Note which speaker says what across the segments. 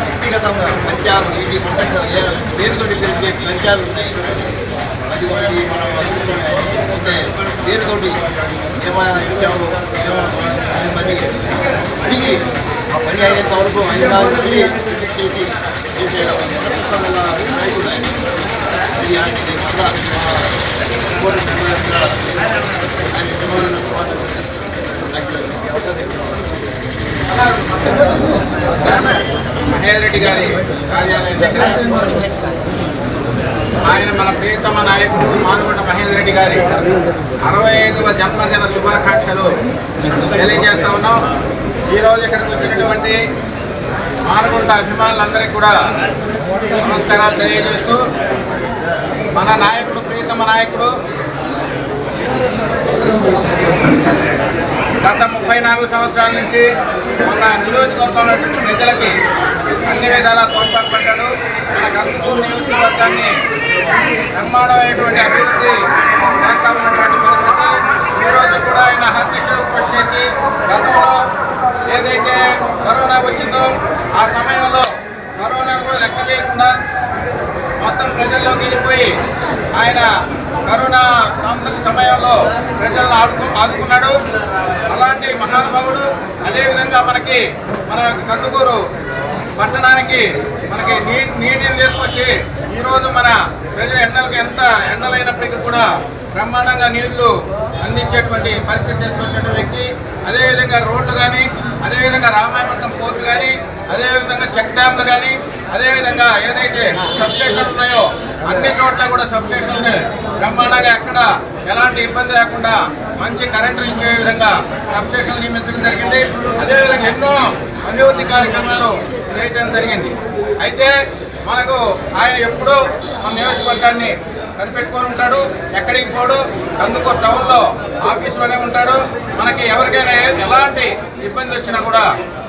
Speaker 1: వ్యక్తిగతంగా పంచాలు ఇది పేరుతోటి పిలిచే పంచాలు ఉన్నాయి. అది ఒకటి మనం అంటే పేరుతోటి ఏమైనా ఇచ్చాము మంది అడిగి ఆ పని అయ్యేంత వరకు అయినా చేసి నాయకుడు ఆయన. అది ఆయన శ్రమలను
Speaker 2: మహేందర్ రెడ్డి గారి కార్యాలయం దగ్గర ఆయన మన ప్రియతమ నాయకుడు మానుకొండ మహేందర్ రెడ్డి గారి అరవై ఐదవ జన్మదిన శుభాకాంక్షలు తెలియజేస్తా ఉన్నాం. ఈరోజు ఇక్కడికి వచ్చినటువంటి మానుకొండ అభిమానులందరికీ కూడా నమస్కారాలు తెలియజేస్తూ మన నాయకుడు ప్రియతమ నాయకుడు గత ముప్పై నాలుగు సంవత్సరాల నుంచి మన నియోజకవర్గంలో ప్రజలకి అన్ని విధాలా తోడ్పడ్డాడు మన కందుకూరు నియోజకవర్గాన్ని బ్రహ్మాండమైనటువంటి అభివృద్ధి చేస్తా ఉన్నటువంటి పరిస్థితి ఈరోజు కూడా ఆయన హర్నిశలు కృషి చేసి గతంలో ఏదైతే కరోనా వచ్చిందో ఆ సమయంలో కరోనాను కూడా లెక్క చేయకుండా మొత్తం ప్రజల్లోకి వెళ్ళిపోయి ఆయన కరోనా సమయంలో ప్రజలను ఆడుకు ఆదుకున్నాడు. అలాంటి మహానుభావుడు. అదేవిధంగా మనకి మన కందుకూరు పట్టణానికి మనకి నీటి నీటిని తీసుకొచ్చి ఈరోజు మన ప్రజల ఎండలకు ఎంత ఎండలైనప్పటికీ కూడా బ్రహ్మాండంగా నీళ్ళు అందించేటువంటి పరిస్థితి తీసుకొచ్చిన వ్యక్తి. అదేవిధంగా రోడ్లు కానీ అదేవిధంగా రామాయపట్నం పోర్టు కానీ అదేవిధంగా చెక్ డ్యామ్లు కానీ అదేవిధంగా ఏదైతే సబ్స్టేషన్లు ఉన్నాయో అన్ని చోట్ల కూడా సబ్స్టేషన్లు బ్రహ్మాండంగా ఎక్కడ ఎలాంటి ఇబ్బంది లేకుండా మంచి కరెంటు ఇచ్చే విధంగా సబ్స్టేషన్లు నియమించడం జరిగింది. అదేవిధంగా ఎన్నో అభివృద్ధి కార్యక్రమాలు చేయడం జరిగింది. అయితే మనకు ఆయన ఎప్పుడూ మన నియోజకవర్గాన్ని కనిపెట్టుకొని ఉంటాడు ఎక్కడికి పోడు అందుకో టౌన్లో ఆఫీస్లోనే ఉంటాడు. మనకి ఎవరికైనా ఎలాంటి ఇబ్బంది వచ్చినా కూడా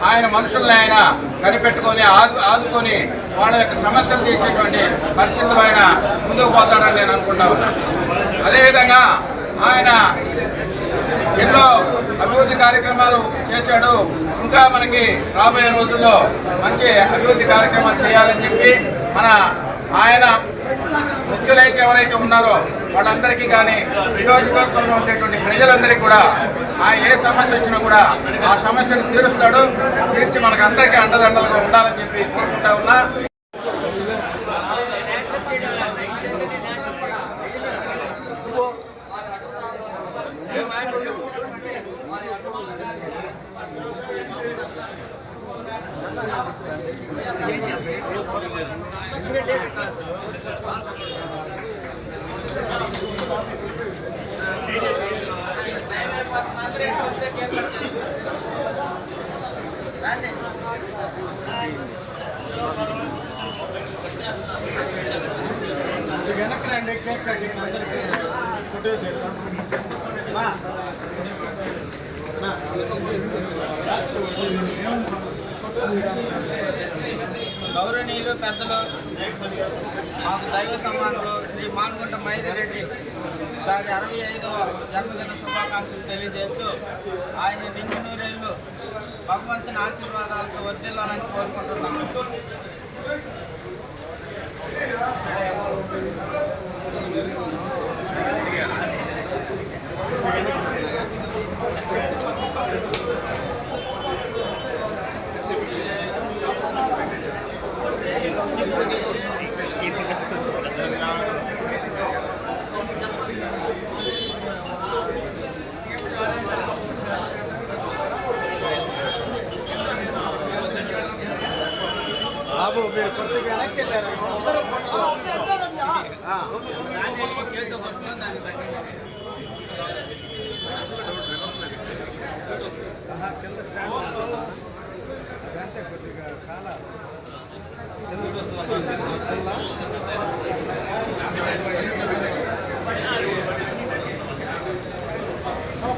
Speaker 2: ఆయన మనుషుల్ని ఆయన కనిపెట్టుకొని ఆదు ఆదుకొని వాళ్ళ యొక్క సమస్యలు తీర్చేటువంటి పరిస్థితులు ఆయన ముందుకు పోతాడని నేను అనుకుంటా ఉన్నాను అదేవిధంగా ఆయన ఎన్నో అభివృద్ధి కార్యక్రమాలు చేశాడు. ఇంకా మనకి రాబోయే రోజుల్లో మంచి అభివృద్ధి కార్యక్రమాలు చేయాలని చెప్పి మన ఆయన ముఖ్యులైతే ఎవరైతే ఉన్నారో వాళ్ళందరికీ కానీ నియోజకవర్గంలో ఉండేటువంటి ప్రజలందరికీ కూడా ఆ ఏ సమస్య వచ్చినా కూడా ఆ సమస్యను తీరుస్తాడు. తీర్చి మనకు అందరికీ అండదండలుగా ఉండాలని చెప్పి కోరుకుంటా ఉన్నా.
Speaker 3: ಜಗನಕ್ಕೆ ಕೇಕ್ ಕಟ್ಟಿ ಫೋಟೋ ಸೇರ್ತಾ గౌరవనీయులు పెద్దలు మాకు దైవ సమానులు శ్రీ మానుగుంట మైదర్ రెడ్డి గారి అరవై ఐదవ జన్మదిన శుభాకాంక్షలు తెలియజేస్తూ ఆయన నిండు నూరేళ్ళు భగవంతుని ఆశీర్వాదాలతో వర్తిల్లాలని కోరుకుంటున్నాము.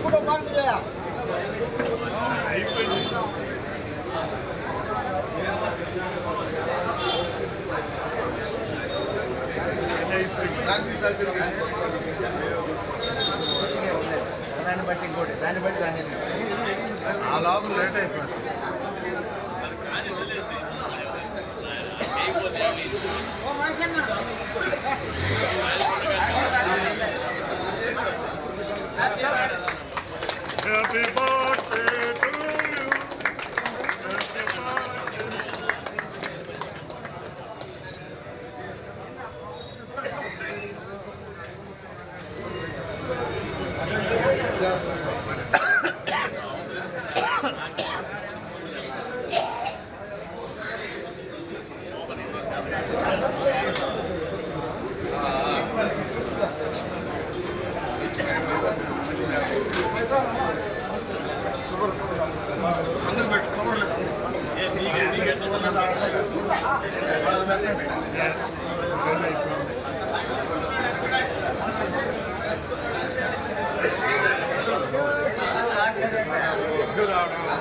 Speaker 1: ಕೂಡ ಮಾಡ್ತಿದೆಯಾ దాన్ని బట్టి ఇంకోటి దాన్ని బట్టి దాన్ని ఆ లోపల లేట్ అయిపోయింది
Speaker 4: Happy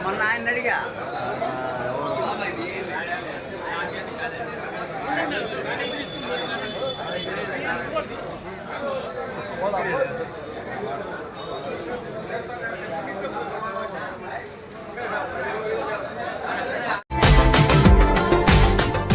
Speaker 3: మొన్న ఆయన అడిగా.